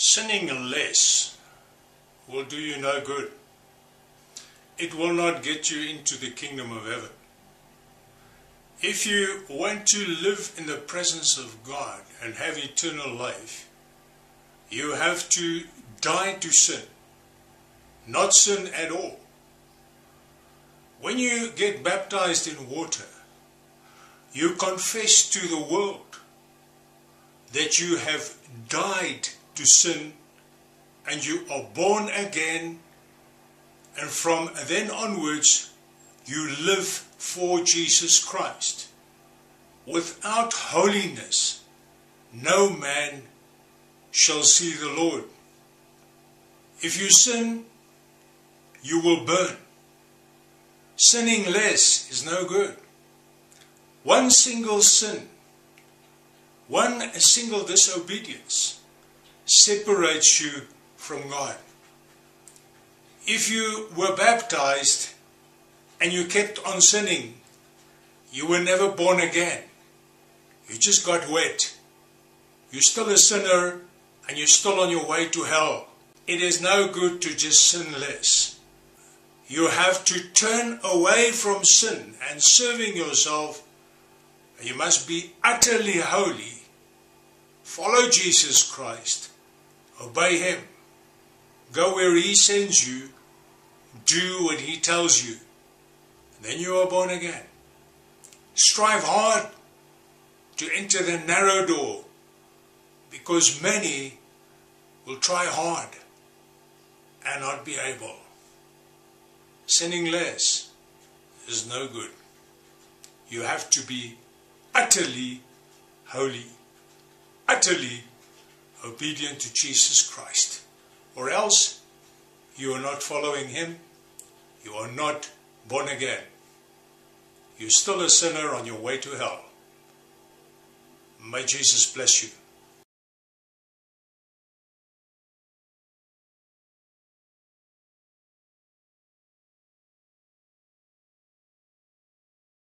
Sinning less will do you no good. It will not get you into the kingdom of heaven. If you want to live in the presence of God and have eternal life, you have to die to sin, not sin at all. When you get baptized in water, you confess to the world that you have died to sin and you are born again and from then onwards you live for Jesus Christ. Without holiness no man shall see the Lord. If you sin, you will burn. Sinning less is no good. One single sin, one single disobedience separates you from God. If you were baptized and you kept on sinning, you were never born again. You just got wet. You're still a sinner and you're still on your way to hell. It is no good to just sin less. You have to turn away from sin and serving yourself. You must be utterly holy. Follow Jesus Christ. Obey Him. Go where He sends you. Do what He tells you. Then you are born again. Strive hard to enter the narrow door because many will try hard and not be able. Sinning less is no good. You have to be utterly holy, utterly obedient to Jesus Christ, or else you are not following Him, you are not born again. You're still a sinner on your way to hell. May Jesus bless you.